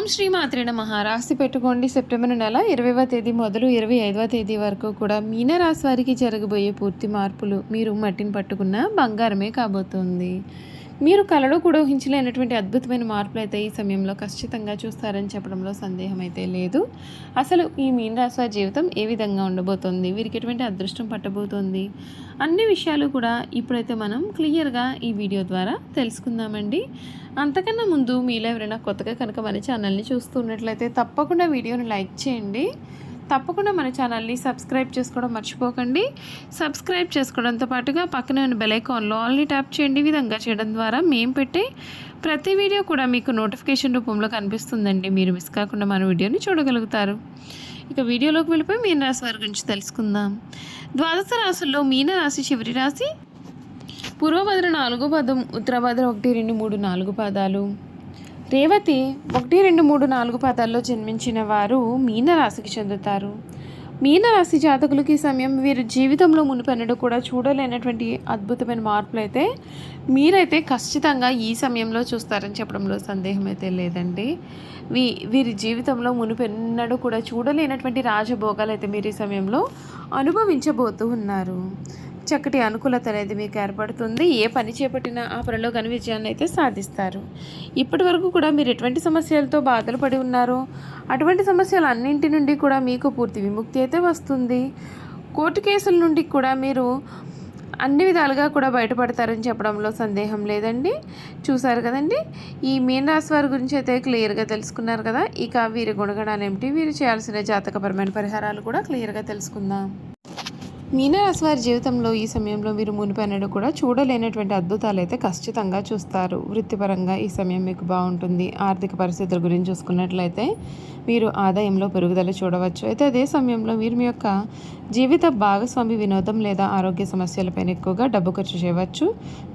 ఓం శ్రీ మాత్రే నమః. పెట్టుకోండి. సెప్టెంబర్ నెల ఇరవైవ తేదీ మొదలు ఇరవై ఐదవ తేదీ వరకు కూడా మీనరాశి వారికి జరగబోయే పూర్తి మార్పులు మీరు మట్టిని పట్టుకున్న బంగారమే కాబోతుంది. మీరు కలలో కూడా ఊహించలేనటువంటి అద్భుతమైన మార్పులు అయితే ఈ సమయంలో ఖచ్చితంగా చూస్తారని చెప్పడంలో సందేహం అయితే లేదు. అసలు ఈ మీనరాశి వారి జీవితం ఏ విధంగా ఉండబోతోంది? వీరికి ఎటువంటి అదృష్టం పట్టబోతోంది? అన్ని విషయాలు కూడా ఇప్పుడైతే మనం క్లియర్గా ఈ వీడియో ద్వారా తెలుసుకుందామండి. అంతకన్నా ముందు మీలో ఎవరైనా కొత్తగా కనుక మన ఛానల్ని చూస్తున్నట్లయితే తప్పకుండా వీడియోని లైక్ చేయండి. తప్పకుండా మన ఛానల్ని సబ్స్క్రైబ్ చేసుకోవడం మర్చిపోకండి. సబ్స్క్రైబ్ చేసుకోవడంతో పాటుగా పక్కనే ఉన్న బెలైకాన్లో ఆల్ని ట్యాప్ చేయండి. విధంగా చేయడం ద్వారా మేము పెట్టే ప్రతి వీడియో కూడా మీకు నోటిఫికేషన్ రూపంలో కనిపిస్తుందండి. మీరు మిస్ కాకుండా మన వీడియోని చూడగలుగుతారు. ఇక వీడియోలోకి వెళ్ళిపోయి మీన రాశి వారి గురించి తెలుసుకుందాం. ద్వాదశ రాశుల్లో మీన రాశి చివరి రాశి. పూర్వభద్ర నాలుగో పదం ఉత్తరభద్ర ఒకటి రెండు మూడు నాలుగు పాదాలు. రేవతి ఒకటి రెండు మూడు నాలుగు పదాల్లో జన్మించిన వారు మీనరాశికి చెందుతారు. మీనరాశి జాతకులకి ఈ సమయం వీరి జీవితంలో మునుపెన్నడు కూడా చూడలేనటువంటి అద్భుతమైన మార్పులు అయితే మీరైతే ఖచ్చితంగా ఈ సమయంలో చూస్తారని చెప్పడంలో సందేహం అయితే లేదండి. వీ వీరి జీవితంలో మునుపెన్నడు కూడా చూడలేనటువంటి రాజభోగాలు అయితే మీరు ఈ సమయంలో అనుభవించబోతూ ఉన్నారు. చక్కటి అనుకూలత అనేది మీకు ఏర్పడుతుంది. ఏ పని చేపట్టినా ఆ పనిలో ఘన విజయాన్ని అయితే సాధిస్తారు. ఇప్పటి వరకు కూడా మీరు ఎటువంటి సమస్యలతో బాధలు పడి ఉన్నారో? అటువంటి సమస్యలు అన్నింటి నుండి కూడా మీకు పూర్తి విముక్తి అయితే వస్తుంది. కోర్టు కేసుల నుండి కూడా మీరు అన్ని విధాలుగా కూడా బయటపడతారని చెప్పడంలో సందేహం లేదండి. చూసారు కదండి? ఈ మీనరాశి వారి గురించి అయితే క్లియర్గా తెలుసుకున్నారు కదా? ఇక వీరి గుణగణాలు ఏమిటి? వీరు చేయాల్సిన జాతకపరమైన పరిహారాలు కూడా క్లియర్గా తెలుసుకుందాం. మీనరాశి వారి జీవితంలో ఈ సమయంలో మీరు మునిపన్నడు కూడా చూడలేనటువంటి అద్భుతాలు అయితే ఖచ్చితంగా చూస్తారు. వృత్తిపరంగా ఈ సమయం మీకు బాగుంటుంది. ఆర్థిక పరిస్థితుల గురించి చూసుకున్నట్లయితే మీరు ఆదాయంలో పెరుగుదల చూడవచ్చు. అయితే అదే సమయంలో మీరు మీ యొక్క జీవిత భాగస్వామి వినోదం లేదా ఆరోగ్య సమస్యలపైన ఎక్కువగా డబ్బు ఖర్చు చేయవచ్చు.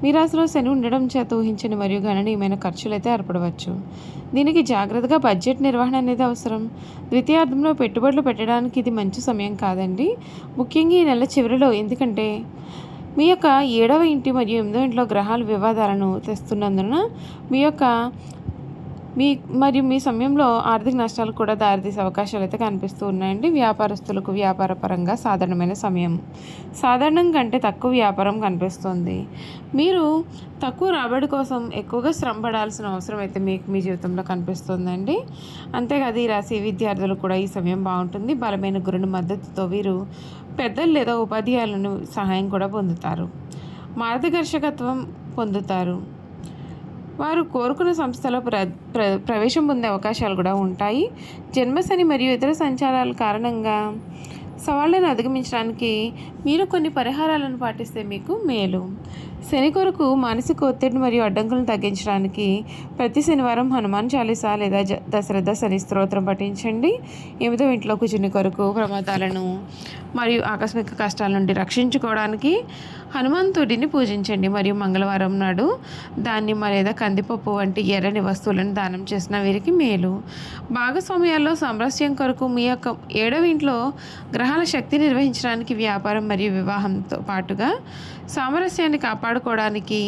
మీ రాశిలో శని ఉండడం చేత ఊహించని మరియు గణనీయమైన ఖర్చులైతే ఏర్పడవచ్చు. దీనికి జాగ్రత్తగా బడ్జెట్ నిర్వహణ అనేది అవసరం. ద్వితీయార్థంలో పెట్టుబడులు పెట్టడానికి ఇది మంచి సమయం కాదండి. ముఖ్యంగా ఈ నెల చివరిలో ఎందుకంటే మీ యొక్క ఏడవ ఇంటి మరియు ఎనిమిదవ ఇంట్లో గ్రహాలు వివాదాలను తెస్తున్నందున మీ యొక్క మీ మరియు మీ సమయంలో ఆర్థిక నష్టాలు కూడా దారితీసే అవకాశాలు అయితే కనిపిస్తూ ఉన్నాయండి. వ్యాపారస్తులకు వ్యాపార పరంగా సాధారణమైన సమయం. సాధారణం కంటే తక్కువ వ్యాపారం కనిపిస్తుంది. మీరు తక్కువ రాబడి కోసం ఎక్కువగా శ్రమ పడాల్సిన అవసరం అయితే మీకు మీ జీవితంలో కనిపిస్తుందండి. అంతేకాదు ఈ రాశి విద్యార్థులు కూడా ఈ సమయం బాగుంటుంది. బలమైన గురుని మద్దతుతో వీరు పెద్దలు లేదా ఉపాధ్యాయులను సహాయం కూడా పొందుతారు. మార్గదర్శకత్వం పొందుతారు. వారు కోరుకున్న సంస్థలో ప్ర ప్ర ప్రవేశం పొందే అవకాశాలు కూడా ఉంటాయి. జన్మశని మరియు ఇతర సంచారాల కారణంగా సవాళ్ళను అధిగమించడానికి మీరు కొన్ని పరిహారాలను పాటిస్తే మీకు మేలు. శని కొరకు మానసిక ఒత్తిడి మరియు అడ్డంకులను తగ్గించడానికి ప్రతి శనివారం హనుమాన్ చాలీసా లేదా దశరథ శని స్తోత్రం పఠించండి. ఎనిమిదో ఇంట్లో కుజుని కొరకు ప్రమాదాలను మరియు ఆకస్మిక కష్టాల నుండి రక్షించుకోవడానికి హనుమంతుడిని పూజించండి. మరియు మంగళవారం నాడు దానిమ్మ లేదా కందిపప్పు వంటి ఎర్రని వస్తువులను దానం చేసిన వీరికి మేలు. భాగస్వామ్యాల్లో సామరస్యం కొరకు మీ యొక్క ఏడవ ఇంట్లో గ్రహాల శక్తి నిర్వహించడానికి వ్యాపారం మరియు వివాహంతో పాటుగా సామరస్యాన్ని కాపాడు కాపాడుకోవడానికి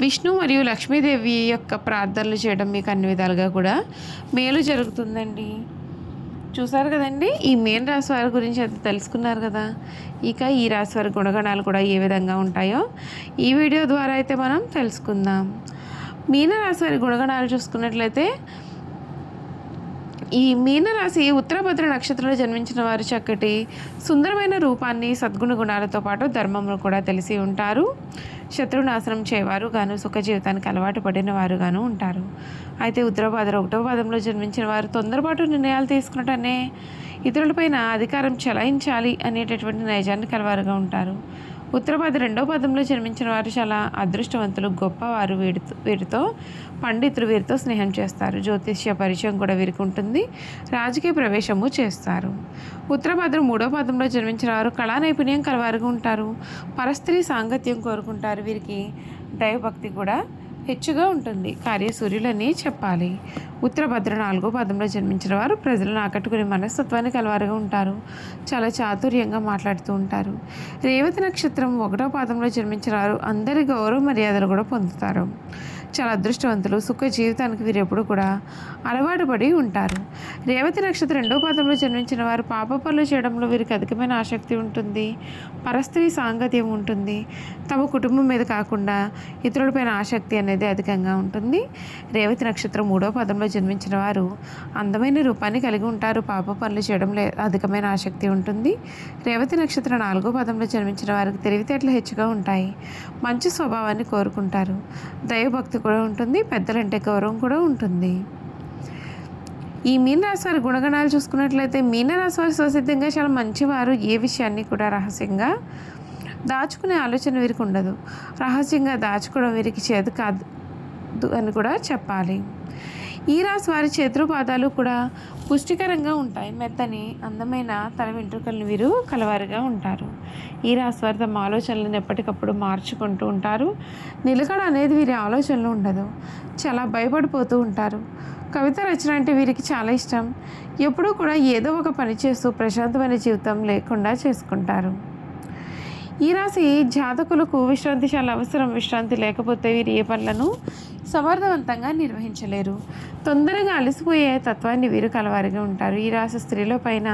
విష్ణు మరియు లక్ష్మీదేవి యొక్క ప్రార్థనలు చేయడం మీకు అన్ని విధాలుగా కూడా మేలు జరుగుతుందండి. చూసారు కదండి? ఈ మేన్ రాశి వారి గురించి అయితే తెలుసుకున్నారు కదా. ఇక ఈ రాశి వారి గుణగణాలు కూడా ఏ విధంగా ఉంటాయో ఈ వీడియో ద్వారా అయితే మనం తెలుసుకుందాం. మీనరాశి వారి గుణగణాలు చూసుకున్నట్లయితే ఈ మీనరాశి ఉత్తరభద్ర నక్షత్రంలో జన్మించిన వారు చక్కటి సుందరమైన రూపాన్ని సద్గుణ గుణాలతో పాటు ధర్మమును కూడా తెలిసి ఉంటారు. శత్రునాశనం చేయవారు గాను సుఖ జీవితానికి అలవాటు పడిన వారు గాను ఉంటారు. అయితే ఉత్తరభద్ర ఒకటో పదంలో జన్మించిన వారు తొందరపాటు నిర్ణయాలు తీసుకున్నట్టనే ఇతరులపైన అధికారం చెలాయించాలి అనేటటువంటి నైజాన్ని కలవారుగా ఉంటారు. ఉత్తరపద రెండవ పదంలో జన్మించిన వారు చాలా అదృష్టవంతులు గొప్పవారు వీడితో వీరితో పండితులు వీరితో స్నేహం చేస్తారు. జ్యోతిష్య పరిచయం కూడా వీరికి ఉంటుంది. రాజకీయ ప్రవేశము చేస్తారు. ఉత్తరభద్ర మూడవ పదంలో జన్మించిన వారు కళా నైపుణ్యం కలవారుగా ఉంటారు. పరస్త్రీ సాంగత్యం కోరుకుంటారు. వీరికి దైవభక్తి కూడా హెచ్చుగా ఉంటుంది. కార్యసూర్యులని చెప్పాలి. ఉత్తర భద్ర నాలుగో పదంలో జన్మించిన వారు ప్రజలను ఆకట్టుకునే మనస్తత్వాన్ని కలవారుగా ఉంటారు. చాలా చాతుర్యంగా మాట్లాడుతూ ఉంటారు. రేవతి నక్షత్రం ఒకటో పాదంలో జన్మించిన వారు అందరి గౌరవ మర్యాదలు కూడా పొందుతారు. చాలా అదృష్టవంతులు సుఖ జీవితానికి వీరు ఎప్పుడు కూడా అలవాటు పడి ఉంటారు. రేవతి నక్షత్రం రెండో పాదంలో జన్మించిన వారు పాప పనులు చేయడంలో వీరికి అధికమైన ఆసక్తి ఉంటుంది పరస్త్రీ సాంగత్యం ఉంటుంది. తమ కుటుంబం మీద కాకుండా ఇతరులపైన ఆసక్తి అనేది అధికంగా ఉంటుంది. రేవతి నక్షత్రం మూడో పదంలో జన్మించిన వారు అందమైన రూపాన్ని కలిగి ఉంటారు పాప పనులు చేయడంలో అధికమైన ఆసక్తి ఉంటుంది. రేవతి నక్షత్రం నాలుగో పదంలో జన్మించిన వారికి తెలివితేటలు హెచ్చుగా ఉంటాయి మంచి స్వభావాన్ని కోరుకుంటారు. దైవభక్తి కూడా ఉంటుంది పెద్దలంటే గౌరవం కూడా ఉంటుంది. ఈ మీనరాశి వారి గుణగణాలు చూసుకున్నట్లయితే మీనరాశి వారి స్వసిద్ధంగా చాలా మంచివారు ఏ విషయాన్ని కూడా రహస్యంగా దాచుకునే ఆలోచన వీరికి ఉండదు. రహస్యంగా దాచుకోవడం వీరికి చేదు కాదు అని కూడా చెప్పాలి. ఈ రాశి వారి చేతులు పాదాలు కూడా పుష్టికరంగా ఉంటాయి. మెత్తని అందమైన తల వెంట్రుకలను వీరు కలవారుగా ఉంటారు. ఈ రాశి వారి తమ ఆలోచనలను ఎప్పటికప్పుడు మార్చుకుంటూ ఉంటారు. నిలకడ అనేది వీరి ఆలోచనలు ఉండదు. చాలా భయపడిపోతూ ఉంటారు. కవిత రచన అంటే వీరికి చాలా ఇష్టం. ఎప్పుడూ కూడా ఏదో ఒక పని చేస్తూ ప్రశాంతమైన జీవితం లేకుండా చేసుకుంటారు. ఈ రాశి జాతకులకు విశ్రాంతి చాలా అవసరం. విశ్రాంతి లేకపోతే వీరు ఏ పనులను సమర్థవంతంగా నిర్వహించలేరు. తొందరగా అలసిపోయే తత్వాన్ని వీరు కలవారిగా ఉంటారు. ఈ రాశి స్త్రీల పైన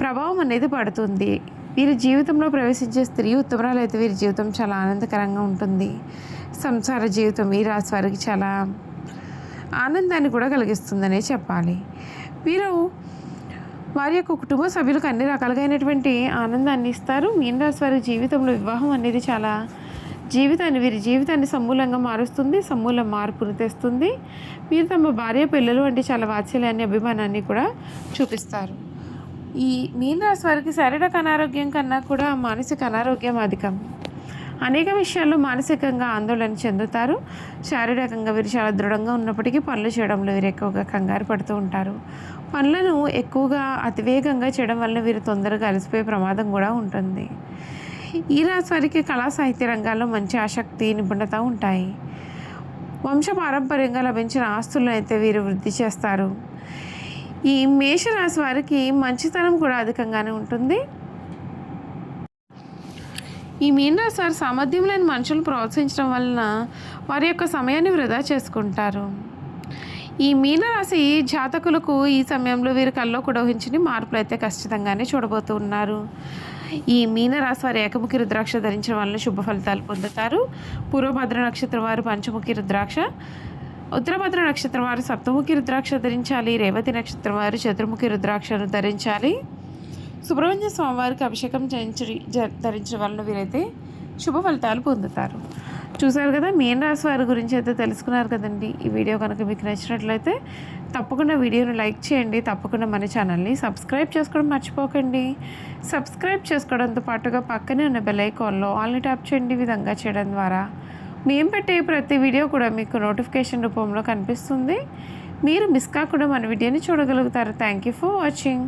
ప్రభావం అనేది పడుతుంది. వీరి జీవితంలో ప్రవేశించే స్త్రీ ఉత్తమరాలు అయితే వీరి జీవితం చాలా ఆనందకరంగా ఉంటుంది. సంసార జీవితం ఈ రాశి వారికి చాలా ఆనందాన్ని కూడా కలిగిస్తుందనే చెప్పాలి. వీరు వారి యొక్క కుటుంబ సభ్యులకు అన్ని రకాలుగైనటువంటి ఆనందాన్ని ఇస్తారు. మీనరాశి వారి జీవితంలో వివాహం అనేది చాలా జీవితాన్ని వీరి జీవితాన్ని సమూలంగా మారుస్తుంది సమూల మార్పును తెస్తుంది. వీరు తమ భార్య పిల్లలు వంటి చాలా వాత్సల్యాన్ని అభిమానాన్ని కూడా చూపిస్తారు. ఈ మీనరాశి వారికి శారీరక అనారోగ్యం కన్నా కూడా మానసిక అనారోగ్యం అధికం. అనేక విషయాల్లో మానసికంగా ఆందోళన చెందుతారు. శారీరకంగా వీరు చాలా దృఢంగా ఉన్నప్పటికీ పనులు చేయడంలో వీరు ఎక్కువగా కంగారు పడుతూ ఉంటారు. పనులను ఎక్కువగా అతివేగంగా చేయడం వల్ల వీరు తొందరగా అలసిపోయే ప్రమాదం కూడా ఉంటుంది. ఈ రాశి వారికి కళా సాహిత్య రంగాల్లో మంచి ఆసక్తి నిపుణత ఉంటాయి. వంశ పారంపర్యంగా లభించిన ఆస్తులను అయితే వీరు వృద్ధి చేస్తారు. ఈ మేషరాశి వారికి మంచితనం కూడా అధికంగానే ఉంటుంది. ఈ మీనరాశి వారు సామర్థ్యం లేని మనుషులు ప్రోత్సహించడం వలన వారి యొక్క సమయాన్ని వృధా చేసుకుంటారు. ఈ మీనరాశి జాతకులకు ఈ సమయంలో వీరి కల్లో కూడా ఊహించని మార్పులు అయితే ఖచ్చితంగానే చూడబోతూ ఉన్నారు. ఈ మీనరాశి వారు ఏకముఖి రుద్రాక్ష ధరించడం వలన శుభ ఫలితాలు పొందుతారు. పూర్వభద్ర నక్షత్రం వారు పంచముఖి రుద్రాక్ష ఉత్తరభద్ర నక్షత్రం వారు సప్తముఖి రుద్రాక్ష ధరించాలి రేవతి నక్షత్రం వారు చతుర్ముఖి రుద్రాక్షను ధరించాలి. సుబ్రహ్మణ్య స్వామివారికి అభిషేకం చేయించి ధరించడం వలన వీరైతే శుభ ఫలితాలు పొందుతారు. చూసారు కదా మీన రాశి వారి గురించి అయితే తెలుసుకున్నారు కదండి. ఈ వీడియో కనుక మీకు నచ్చినట్లయితే తప్పకుండా వీడియోని లైక్ చేయండి. తప్పకుండా మన ఛానల్ని సబ్స్క్రైబ్ చేసుకోవడం మర్చిపోకండి. సబ్స్క్రైబ్ చేసుకోవడంతో పాటుగా పక్కనే ఉన్న బెల్ ఐకాన్లో ఆల్ని ట్యాప్ చేయండి విధంగా చేయడం ద్వారా. మేము పెట్టే ప్రతి వీడియో కూడా మీకు నోటిఫికేషన్ రూపంలో కనిపిస్తుంది. మీరు మిస్ కాకుండా మన వీడియోని చూడగలుగుతారు. Thank you for watching.